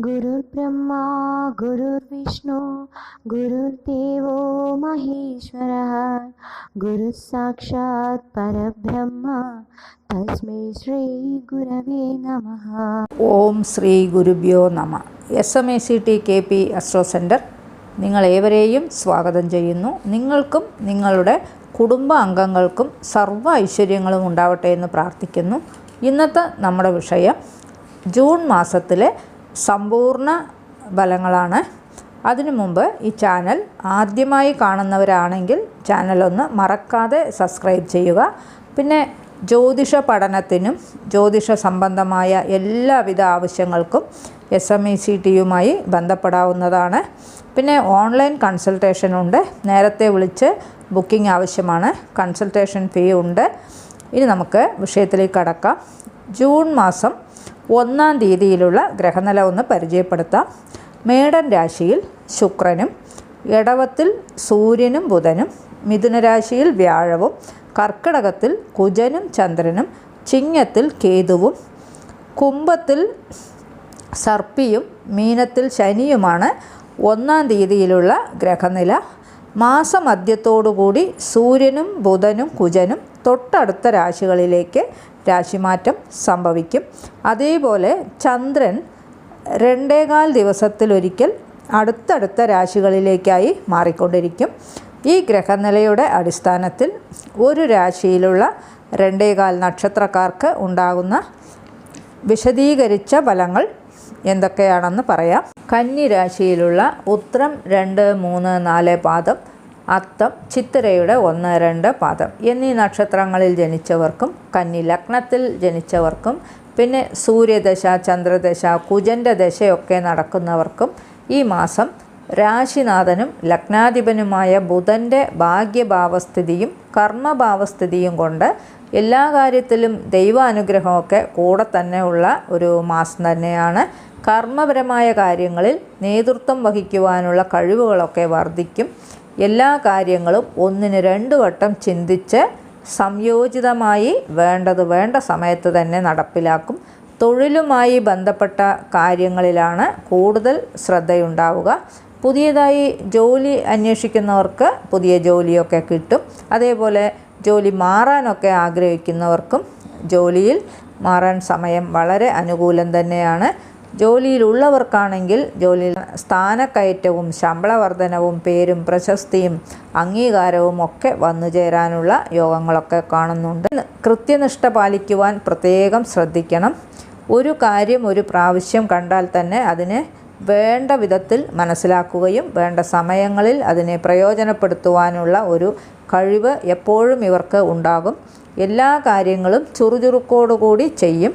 गुरुर्ब्रह्मा गुरुर्विष्णु गुरुर्देवो महेश्वरः गुरुः साक्षात् परब्रह्म तस्मै श्रीगुरवे नमः ഓം ശ്രീ ഗുരുഭ്യോ നമ S M A C T K P astro centre നിങ്ങളേവരെയും സ്വാഗതം ചെയ്യുന്നു നിങ്ങൾക്കും നിങ്ങളുടെ കുടുംബ അംഗങ്ങൾക്കും സർവ്വ ഐശ്വര്യങ്ങളും ഉണ്ടാവട്ടെ എന്ന് പ്രാർത്ഥിക്കുന്നു ഇന്നത്തെ നമ്മുടെ വിഷയം ജൂൺ മാസത്തിലെ സമ്പൂർണ ഫലങ്ങളാണ്. അതിനു മുമ്പ് ഈ ചാനൽ ആദ്യമായി കാണുന്നവരാണെങ്കിൽ ചാനലൊന്ന് മറക്കാതെ സബ്സ്ക്രൈബ് ചെയ്യുക. പിന്നെ ജ്യോതിഷ പഠനത്തിനും ജ്യോതിഷ സംബന്ധമായ എല്ലാവിധ ആവശ്യങ്ങൾക്കും എസ് എം ഇ സി ടിയുമായി ബന്ധപ്പെടാവുന്നതാണ്. പിന്നെ ഓൺലൈൻ കൺസൾട്ടേഷൻ ഉണ്ട്. നേരത്തെ വിളിച്ച് ബുക്കിംഗ് ആവശ്യമാണ്. കൺസൾട്ടേഷൻ ഫീ ഉണ്ട്. ഇനി നമുക്ക് വിഷയത്തിലേക്ക് കടക്കാം. ജൂൺ മാസം ഒന്നാം തീയതിയിലുള്ള ഗ്രഹനില ഒന്ന് പരിചയപ്പെടുത്താം. മേടൻ രാശിയിൽ ശുക്രനും ഇടവത്തിൽ സൂര്യനും ബുധനും മിഥുനരാശിയിൽ വ്യാഴവും കർക്കിടകത്തിൽ കുജനും ചന്ദ്രനും ചിങ്ങത്തിൽ കേതുവും കുംഭത്തിൽ സർപ്പിയും മീനത്തിൽ ശനിയുമാണ് ഒന്നാം തീയതിയിലുള്ള ഗ്രഹനില. മാസമധ്യത്തോടുകൂടി സൂര്യനും ബുധനും കുജനും തൊട്ടടുത്ത രാശികളിലേക്ക് രാശിമാറ്റം സംഭവിക്കും. അതേപോലെ ചന്ദ്രൻ രണ്ടേകാൽ ദിവസത്തിലൊരിക്കൽ അടുത്തടുത്ത രാശികളിലേക്കായി മാറിക്കൊണ്ടിരിക്കും. ഈ ഗ്രഹനിലയുടെ അടിസ്ഥാനത്തിൽ ഒരു രാശിയിലുള്ള രണ്ടേകാൽ നക്ഷത്രക്കാർക്ക് ഉണ്ടാകുന്ന വിശദീകരിച്ച ഫലങ്ങൾ എന്തൊക്കെയാണെന്ന് പറയാം. കന്നി രാശിയിലുള്ള ഉത്രം രണ്ട് മൂന്ന് നാല് പാദം അത്തം ചിത്തിരയുടെ ഒന്ന് രണ്ട് പാദം. എന്നീ നക്ഷത്രങ്ങളിൽ ജനിച്ചവർക്കും കന്നി ലഗ്നത്തിൽ ജനിച്ചവർക്കും പിന്നെ സൂര്യദശ ചന്ദ്രദശ കുജന്റെ ദശയൊക്കെ നടക്കുന്നവർക്കും ഈ മാസം രാശിനാഥനും ലഗ്നാധിപനുമായ ബുധന്റെ ഭാഗ്യഭാവസ്ഥിതിയും കർമ്മഭാവസ്ഥിതിയും കൊണ്ട് എല്ലാ കാര്യത്തിലും ദൈവാനുഗ്രഹമൊക്കെ കൂടെ തന്നെ ഉള്ള ഒരു മാസം തന്നെയാണ്. കർമ്മപരമായ കാര്യങ്ങളിൽ നേതൃത്വം വഹിക്കുവാനുള്ള കഴിവുകളൊക്കെ വർദ്ധിക്കും. എല്ലാ കാര്യങ്ങളും ഒന്നിന് രണ്ട് വട്ടം ചിന്തിച്ച് സംയോജിതമായി വേണ്ടത് വേണ്ട സമയത്ത് തന്നെ നടപ്പിലാക്കും. തൊഴിലുമായി ബന്ധപ്പെട്ട കാര്യങ്ങളിലാണ് കൂടുതൽ ശ്രദ്ധയുണ്ടാവുക. പുതിയതായി ജോലി അന്വേഷിക്കുന്നവർക്ക് പുതിയ ജോലിയൊക്കെ കിട്ടും. അതേപോലെ ജോലി മാറാനൊക്കെ ആഗ്രഹിക്കുന്നവർക്കും ജോലിയിൽ മാറാൻ സമയം വളരെ അനുകൂലം തന്നെയാണ്. ജോലിയിലുള്ളവർക്കാണെങ്കിൽ ജോലിയിൽ സ്ഥാനക്കയറ്റവും ശമ്പള വർധനവും പേരും പ്രശസ്തിയും അംഗീകാരവും ഒക്കെ വന്നു ചേരാനുള്ള യോഗങ്ങളൊക്കെ കാണുന്നുണ്ട്. കൃത്യനിഷ്ഠ പാലിക്കുവാൻ പ്രത്യേകം ശ്രദ്ധിക്കണം. ഒരു കാര്യം ഒരു പ്രാവശ്യം കണ്ടാൽ തന്നെ അതിനെ വേണ്ട വിധത്തിൽ മനസ്സിലാക്കുകയും വേണ്ട സമയങ്ങളിൽ അതിനെ പ്രയോജനപ്പെടുത്തുവാനുള്ള ഒരു കഴിവ് എപ്പോഴും ഇവർക്ക് ഉണ്ടാകും. എല്ലാ കാര്യങ്ങളും ചുറുചുറുക്കോടുകൂടി ചെയ്യും.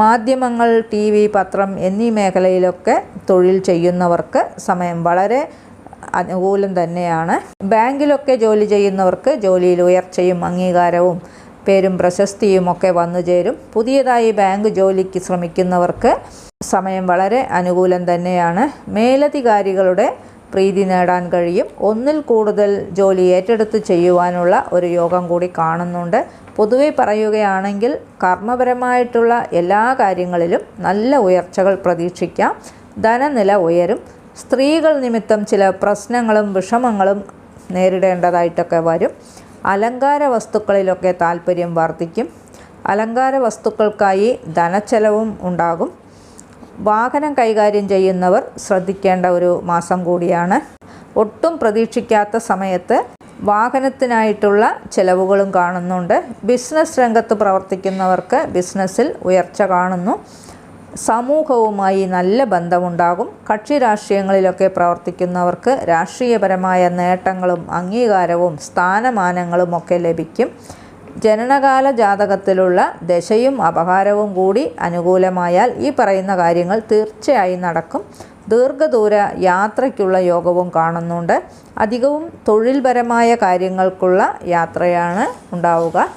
മാധ്യമങ്ങൾ ടി വി പത്രം എന്നീ മേഖലയിലൊക്കെ തൊഴിൽ ചെയ്യുന്നവർക്ക് സമയം വളരെ അനുകൂലം തന്നെയാണ്. ബാങ്കിലൊക്കെ ജോലി ചെയ്യുന്നവർക്ക് ജോലിയിൽ ഉയർച്ചയും അംഗീകാരവും പേരും പ്രശസ്തിയുമൊക്കെ വന്നു ചേരും. പുതിയതായി ബാങ്ക് ജോലിക്ക് ശ്രമിക്കുന്നവർക്ക് സമയം വളരെ അനുകൂലം തന്നെയാണ്. മേലധികാരികളുടെ പ്രീതി നേടാൻ കഴിയും. ഒന്നിൽ കൂടുതൽ ജോലി ഏറ്റെടുത്ത് ചെയ്യുവാനുള്ള ഒരു യോഗം കൂടി കാണുന്നുണ്ട്. പൊതുവെ പറയുകയാണെങ്കിൽ കർമ്മപരമായിട്ടുള്ള എല്ലാ കാര്യങ്ങളിലും നല്ല ഉയർച്ചകൾ പ്രതീക്ഷിക്കാം. ധനനില ഉയരും. സ്ത്രീകൾ നിമിത്തം ചില പ്രശ്നങ്ങളും വിഷമങ്ങളും നേരിടേണ്ടതായിട്ടൊക്കെ വരും. അലങ്കാര വസ്തുക്കളിലൊക്കെ താല്പര്യം വർദ്ധിക്കും. അലങ്കാര വസ്തുക്കൾക്കായി ധനച്ചെലവും ഉണ്ടാകും. വാഹനം കൈകാര്യം ചെയ്യുന്നവർ ശ്രദ്ധിക്കേണ്ട ഒരു മാസം കൂടിയാണ്. ഒട്ടും പ്രതീക്ഷിക്കാത്ത സമയത്ത് വാഹനത്തിനായിട്ടുള്ള ചിലവുകളും കാണുന്നുണ്ട്. ബിസിനസ് രംഗത്ത് പ്രവർത്തിക്കുന്നവർക്ക് ബിസിനസ്സിൽ ഉയർച്ച കാണുന്നു. സമൂഹവുമായി നല്ല ബന്ധമുണ്ടാകും. കക്ഷി രാഷ്ട്രീയങ്ങളിലൊക്കെ പ്രവർത്തിക്കുന്നവർക്ക് രാഷ്ട്രീയപരമായ നേട്ടങ്ങളും അംഗീകാരവും സ്ഥാനമാനങ്ങളും ഒക്കെ ലഭിക്കും. ജനനകാല ജാതകത്തിലുള്ള ദശയും അപഹാരവും കൂടി അനുകൂലമായാൽ ഈ പറയുന്ന കാര്യങ്ങൾ തീർച്ചയായും നടക്കും. ദീർഘദൂര യാത്രയ്ക്കുള്ള യോഗവും കാണുന്നുണ്ട്. അധികവും തൊഴിൽപരമായ കാര്യങ്ങൾക്കുള്ള യാത്രയാണ് ഉണ്ടാവുക.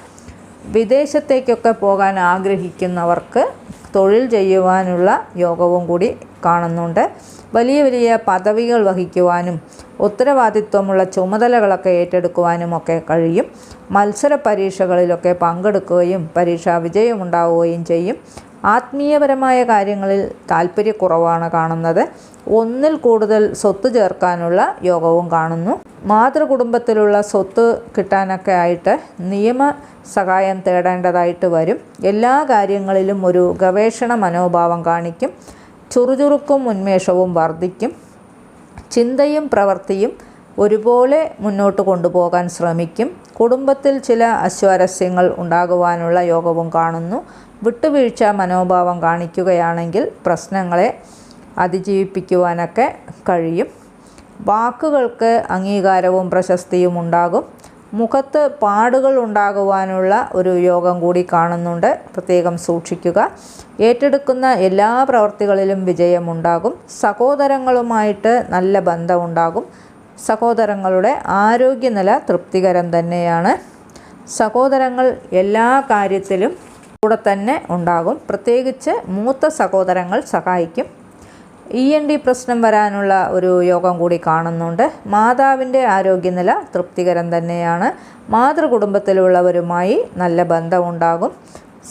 വിദേശത്തേക്കൊക്കെ പോകാൻ ആഗ്രഹിക്കുന്നവർക്ക് തൊഴിൽ ചെയ്യുവാനുള്ള യോഗവും കൂടി കാണുന്നുണ്ട്. വലിയ വലിയ പദവികൾ വഹിക്കുവാനും ഉത്തരവാദിത്വമുള്ള ചുമതലകളൊക്കെ ഏറ്റെടുക്കുവാനുമൊക്കെ കഴിയും. മത്സര പരീക്ഷകളിലൊക്കെ പങ്കെടുക്കുകയും പരീക്ഷാ വിജയമുണ്ടാവുകയും ചെയ്യും. ആത്മീയപരമായ കാര്യങ്ങളിൽ താല്പര്യക്കുറവാണ് കാണുന്നത്. ഒന്നിൽ കൂടുതൽ സ്വത്ത് ചേർക്കാനുള്ള യോഗവും കാണുന്നു. മാതൃകുടുംബത്തിലുള്ള സ്വത്ത് കിട്ടാനൊക്കെ ആയിട്ട് നിയമ സഹായം തേടേണ്ടതായിട്ട് വരും. എല്ലാ കാര്യങ്ങളിലും ഒരു ഗവേഷണ മനോഭാവം കാണിക്കും. ചുറുചുറുക്കും ഉന്മേഷവും വർദ്ധിക്കും. ചിന്തയും പ്രവൃത്തിയും ഒരുപോലെ മുന്നോട്ട് കൊണ്ടുപോകാൻ ശ്രമിക്കും. കുടുംബത്തിൽ ചില അസ്വാരസ്യങ്ങൾ ഉണ്ടാകുവാനുള്ള യോഗവും കാണുന്നു. വിട്ടുവീഴ്ച മനോഭാവം കാണിക്കുകയാണെങ്കിൽ പ്രശ്നങ്ങളെ അതിജീവിപ്പിക്കുവാനൊക്കെ കഴിയും. വാക്കുകൾക്ക് അംഗീകാരവും പ്രശസ്തിയും ഉണ്ടാകും. മുഖത്ത് പാടുകൾ ഉണ്ടാകുവാനുള്ള ഒരു യോഗം കൂടി കാണുന്നുണ്ട്. പ്രത്യേകം സൂക്ഷിക്കുക. ഏറ്റെടുക്കുന്ന എല്ലാ പ്രവർത്തികളിലും വിജയമുണ്ടാകും സഹോദരങ്ങളുമായിട്ട് നല്ല ബന്ധമുണ്ടാകും സഹോദരങ്ങളുടെ ആരോഗ്യനില തൃപ്തികരം തന്നെയാണ്. സഹോദരങ്ങൾ എല്ലാ കാര്യത്തിലും കൂടെ തന്നെ ഉണ്ടാകും. പ്രത്യേകിച്ച് മൂത്ത സഹോദരങ്ങൾ സഹായിക്കും. ഇ എൻ ഡി പ്രശ്നം വരാനുള്ള ഒരു യോഗം കൂടി കാണുന്നുണ്ട്. മാതാവിന്റെ ആരോഗ്യനില തൃപ്തികരം തന്നെയാണ്. മാതൃകുടുംബത്തിലുള്ളവരുമായി നല്ല ബന്ധമുണ്ടാകും.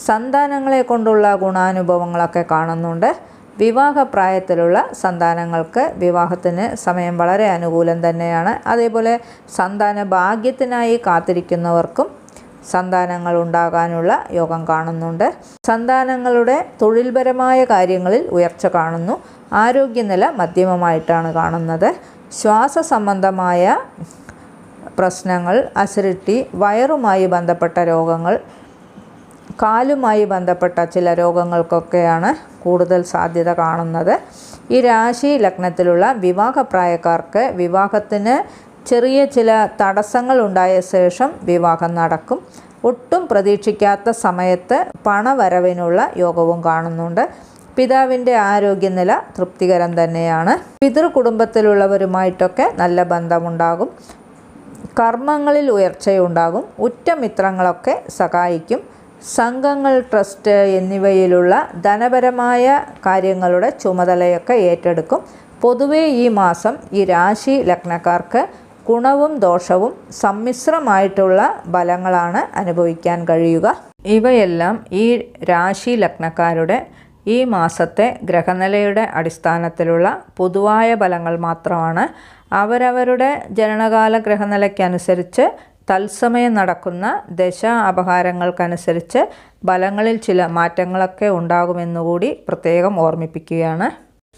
സന്താനങ്ങളെ കൊണ്ടുള്ള ഗുണാനുഭവങ്ങളൊക്കെ കാണുന്നുണ്ട്. വിവാഹപ്രായത്തിലുള്ള സന്താനങ്ങൾക്ക് വിവാഹത്തിന് സമയം വളരെ അനുകൂലം തന്നെയാണ്. അതേപോലെ സന്താന ഭാഗ്യത്തിനായി കാത്തിരിക്കുന്നവർക്കും സന്താനങ്ങൾ ഉണ്ടാകാനുള്ള യോഗം കാണുന്നുണ്ട്. സന്താനങ്ങളുടെ തൊഴിൽപരമായ കാര്യങ്ങളിൽ ഉയർച്ച കാണുന്നു. ആരോഗ്യനില മധ്യമമായിട്ടാണ് കാണുന്നത്. ശ്വാസ സംബന്ധമായ പ്രശ്നങ്ങൾ അസിഡിറ്റി വയറുമായി ബന്ധപ്പെട്ട രോഗങ്ങൾ കാലുമായി ബന്ധപ്പെട്ട ചില രോഗങ്ങൾക്കൊക്കെയാണ് കൂടുതൽ സാധ്യത കാണുന്നത്. ഈ രാശി ലഗ്നത്തിലുള്ള വിവാഹപ്രായക്കാർക്ക് വിവാഹത്തിന് ചെറിയ ചില തടസ്സങ്ങൾ ഉണ്ടായ ശേഷം വിവാഹം നടക്കും. ഒട്ടും പ്രതീക്ഷിക്കാത്ത സമയത്ത് പണവരവിനുള്ള യോഗവും കാണുന്നുണ്ട്. പിതാവിന്റെ ആരോഗ്യനില തൃപ്തികരം തന്നെയാണ്. പിതൃ കുടുംബത്തിലുള്ളവരുമായിട്ടൊക്കെ നല്ല ബന്ധമുണ്ടാകും. കർമ്മങ്ങളിൽ ഉയർച്ചയുണ്ടാകും. ഉറ്റ മിത്രങ്ങളൊക്കെ സഹായിക്കും. സംഘങ്ങൾ ട്രസ്റ്റ് എന്നിവയിലുള്ള ധനപരമായ കാര്യങ്ങളുടെ ചുമതലയൊക്കെ ഏറ്റെടുക്കും. പൊതുവേ ഈ മാസം ഈ രാശി ലഗ്നക്കാർക്ക് ഗുണവും ദോഷവും സമ്മിശ്രമായിട്ടുള്ള ഫലങ്ങളാണ് അനുഭവിക്കാൻ കഴിയുക. ഇവയെല്ലാം ഈ രാശി ലഗ്നക്കാരുടെ ഈ മാസത്തെ ഗ്രഹനിലയുടെ അടിസ്ഥാനത്തിലുള്ള പൊതുവായ ഫലങ്ങൾ മാത്രമാണ്. അവരവരുടെ ജനനകാല ഗ്രഹനിലയ്ക്കനുസരിച്ച് തത്സമയം നടക്കുന്ന ദശ അപഹാരങ്ങൾക്കനുസരിച്ച് ഫലങ്ങളിൽ ചില മാറ്റങ്ങളൊക്കെ ഉണ്ടാകുമെന്നുകൂടി പ്രത്യേകം ഓർമ്മിപ്പിക്കുകയാണ്.